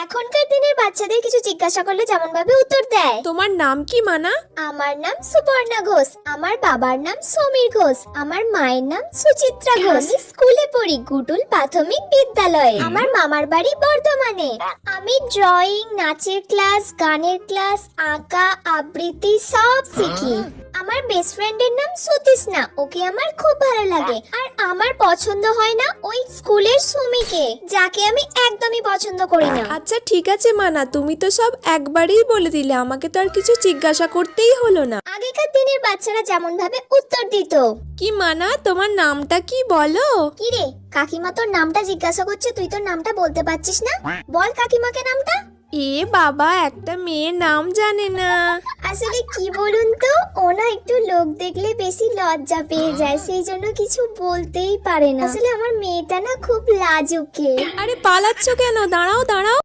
এখনকার দিনের বাচ্চাদের কিছু জিজ্ঞাসা করলে যেমন ভাবে উত্তর দেয়। তোমার নাম কি মানা? আমার নাম সুপর্ণা ঘোষ। আমার বাবার নাম সমীর ঘোষ। আমার মায়ের নাম সুচিত্রা ঘোষ। আমি স্কুলে পড়ি গুডুল প্রাথমিক বিদ্যালয়ে। আমার মামার বাড়ি বর্ধমানে। আমি ড্রয়িং নাচের ক্লাস গানের ক্লাস আঁকা আবৃত্তি সব শিখি। আমার বেস্ট ফ্রেন্ডের নাম সুতিষ্ণা ওকে আমার খুব ভালো লাগে। আর আমার পছন্দ হয় না ওই স্কুলের সুমিকে যাকে আমি একদমই পছন্দ করি না। আচ্ছা ঠিক আছে মানা তুমি তো সব একবারেই বলে দিলে আমাকে তো আর কিছু জিজ্ঞাসা করতেই হলো না। আগেকার দিনের বাচ্চারা যেমন ভাবে উত্তর দিত। কি মানা তোমার নামটা কি বলো? কি রে কাকিমা তোর নামটা জিজ্ঞাসা করছে তুই তোর নামটা বলতে পারছিস না? বল কাকিমাকে নামটা। এ বাবা একটা মেয়ের নাম জানে না। আসলে কি বলুন তো ও না লোক দেখলে বেশি লজ্জা পেয়ে যায় সেই জন্য কিছু বলতেই পারে না। আসলে আমার মেয়েটা না খুব লাজুকে। আরে পালাচ্ছ কেন? দাঁড়াও দাঁড়াও।